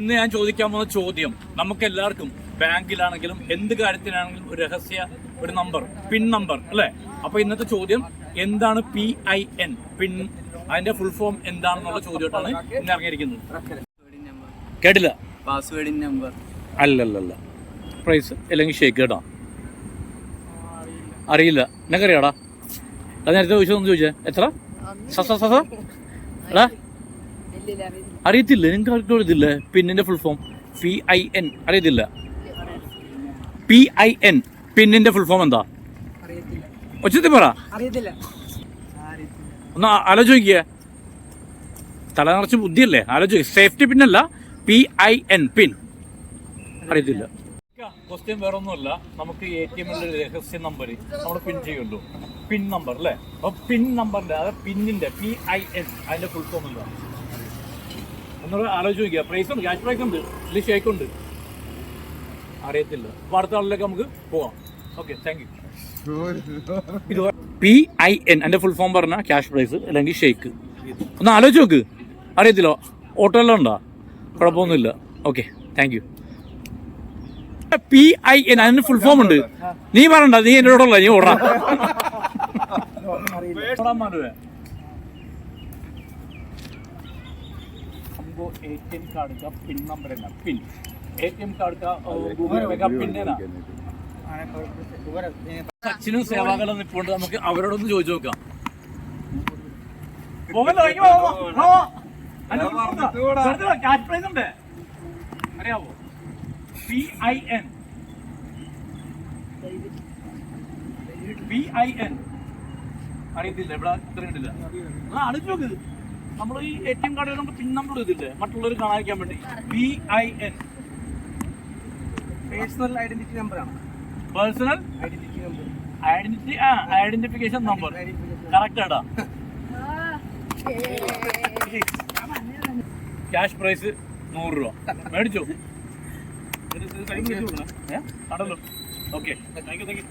ഇന്ന് ഞാൻ ചോദിക്കാൻ പോകുന്ന ചോദ്യം നമുക്ക് എല്ലാവർക്കും ബാങ്കിലാണെങ്കിലും എന്ത് കാര്യത്തിനാണെങ്കിലും ഒരു രഹസ്യ ഒരു നമ്പർ പിൻ നമ്പർ അല്ലേ? അപ്പൊ ഇന്നത്തെ ചോദ്യം എന്താണ് പി ഐ എൻ പിൻ അതിന്റെ ഫുൾ ഫോം എന്താണെന്നുള്ള ചോദ്യമായിട്ടാണ് ഇന്ന് ഇറങ്ങിയിരിക്കുന്നത്. കേട്ടില്ല? പാസ്വേഡിന്റെ നമ്പർ അല്ലല്ലല്ല. പ്രൈസ് അല്ലെങ്കിൽ ഷേക്ക് കേട്ടോ. അറിയില്ല. നിനക്കറിയാടാ? അത് നേരത്തെ ചോദിച്ചതൊന്നും ചോദിച്ചേ. എത്ര? സസ സസ? എടാ അറിയത്തില്ല. നിങ്ങൾക്ക് ആർക്കും അറിയത്തില്ല. പിന്നിന്റെ full form P I N അറിയത്തില്ല. പി ഐ എൻ പിന്നിന്റെ ഫുൾ ഫോം എന്താ? ഒച്ചത്തിൽ പറ. ഒന്ന് ആലോചിക്കുക തല നിറച്ച് ബുദ്ധിയല്ലേ? ആലോചിക്കുക സേഫ്റ്റി പിന്നല്ല പി ഐ എൻ പിൻ അറിയത്തില്ല. ക്വസ്റ്റ്യൻ വേറെ ഒന്നുമല്ല നമുക്ക് എ ടി എമ്മിന്റെ രഹസ്യ നമ്പർ നമ്മൾ പിൻ ചെയ്യുള്ളൂ പിൻ നമ്പർ അല്ലേ? അപ്പൊ പിൻ നമ്പറിന്റെ അതായത് പിന്നിന്റെ പി ഐ എൻ അതിന്റെ ഫുൾ ഫോം എന്താ? ഒന്നുകൂടെ ആലോചിച്ച് നോക്കിയാൽ പ്രൈസ് ഉണ്ട് ക്യാഷ് പ്രൈസ് ഉണ്ട് ഇതിൽ ഷേക്ക് ഉണ്ട്. അറിയത്തില്ല. അപ്പൊ അടുത്ത ആളിലേക്ക് നമുക്ക് പോവാം. Okay thank you P I N എന്റെ ഫുൾ ഫോം പറഞ്ഞ ക്യാഷ് പ്രൈസ് അല്ലെങ്കിൽ ഷേക്ക് ഒന്ന് ആലോചിച്ച് നോക്ക്. അറിയത്തില്ലോ. ഓട്ടോ എല്ലാം ഉണ്ടോ? കുഴപ്പമൊന്നുമില്ല. Okay thank you P I N അതിന് ഫുൾ ഫോം ഉണ്ട്. നീ പറയണ്ട നീ എന്നോടുള്ള നീ ഓടാ. ഓടാൻ മാറുവേ हमको एटीएम कार्ड का पिन नंबर है ना पिन एटीएम कार्ड का गूगल पे का पिन है ना സച്ചിനും സേവാകളും നിൽപ്പുണ്ട് നമുക്ക് അവരോടൊന്ന് ചോദിച്ചു നോക്കാം പോകല്ലോ, ഇങ്ങ് വാ, വാ, വാ, വാ. അല്ല, വെറുതെ വാ, cash prize ഉണ്ട്. അറിയാവോ P I N P I N അറിയത്തില്ല ഇവിടെ ഇത്ര കണ്ടില്ല ആ ആലോചിച്ച് നോക്ക് നമ്മൾ ഈ എ ടി എം കാർഡ് നമുക്ക് പിൻ നമ്പർ ഇതില്ലേ മറ്റുള്ളവർ കാണാതിരിക്കാൻ വേണ്ടി. P I N personal identity number ആണ്. പേഴ്സണൽ ഐഡന്റിറ്റി നമ്പർ ഐഡന്റിറ്റി ആ ഐഡന്റിഫിക്കേഷൻ നമ്പർ കറക്റ്റ് ആടാ. ക്യാഷ് പ്രൈസ് നൂറ് രൂപ. മേടിച്ചോ? കടലോ. Okay thank you thank you